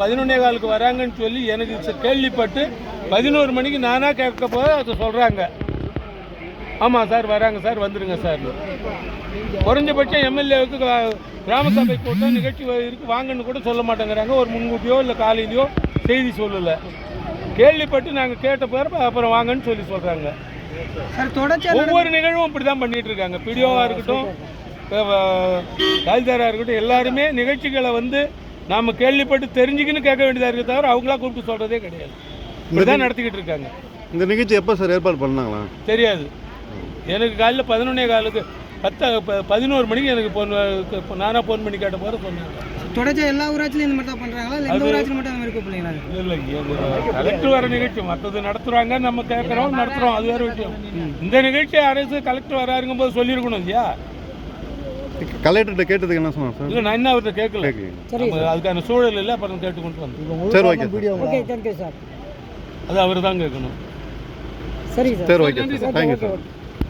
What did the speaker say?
பதினொன்னே காலுக்கு வராங்கன்னு சொல்லி எனக்கு கேள்விப்பட்டு பதினோரு மணிக்கு நானாக கேட்க போது அதை சொல்கிறாங்க ஆமாம் சார் வராங்க சார் வந்துடுங்க சார். குறைஞ்சபட்சம் எம்எல்ஏவுக்கு கிராம சபை கூட்டம் நிகழ்ச்சி இருக்கு வாங்கன்னு கூட சொல்ல மாட்டேங்கிறாங்க. ஒரு முன்கூட்டியோ இல்லை காலையிலையோ செய்தி சொல்லலை. கேள்விப்பட்டு நாங்கள் கேட்ட பிறகு அப்புறம் வாங்கன்னு சொல்லி சொல்கிறாங்க ஒவ்வொரு நிகழ்வும் இப்படி தான் பண்ணிட்டு இருக்காங்க. பிடிஓவாக இருக்கட்டும் தால்தாராக இருக்கட்டும் எல்லாருமே நிகழ்ச்சிகளை வந்து நாம் கேள்விப்பட்டு தெரிஞ்சுக்கின்னு கேட்க வேண்டியதாக இருக்க தவிர அவங்களா கூப்பிட்டு சொல்கிறதே கிடையாது. இப்படி தான் நடத்திக்கிட்டு இருக்காங்க. இந்த நிகழ்ச்சி எப்போ சார் ஏற்பாடு பண்ணாங்களா? தெரியாது. எனக்கு காலைல பதினொன்னே காலுக்கு பத்து ப- பதினோரு மணிக்கு எனக்கு ஃபோன் நானாக ஃபோன் பண்ணி கேட்ட போது சொன்னாங்க. தொடர்ச்சியாக எல்லா ஊராட்சிலையும் இந்த மாதிரி தான் பண்ணுறாங்களா இல்லை இந்த ஊராட்சியில் மட்டும் அந்த மாதிரி கூப்பிடுங்களா இல்லை இல்லை கலெக்டர் வர நிகழ்ச்சி மற்றது நடத்துகிறாங்க நம்ம கேட்குறோம் நடத்துகிறோம் அது வேறு விஷயம். இந்த நிகழ்ச்சி அரசு கலெக்டர் வராருங்கும் போது சொல்லியிருக்கணும் இல்லையா? கலெக்டர்கிட்ட கேட்டதுக்கு என்ன சொன்னாங்க சார்? இல்லை நான் என்ன அவர்கிட்ட கேட்கல. கேட்கல அதுக்கான சூழல் இல்லை அப்புறம் கேட்டுக்கொண்டு வந்தோம் சரி ஓகே ஓகே தேங்க்யூ சார் அது அவர் தான் கேட்கணும். சரி சார் சரி ஓகே சார் தேங்க்யூ சார்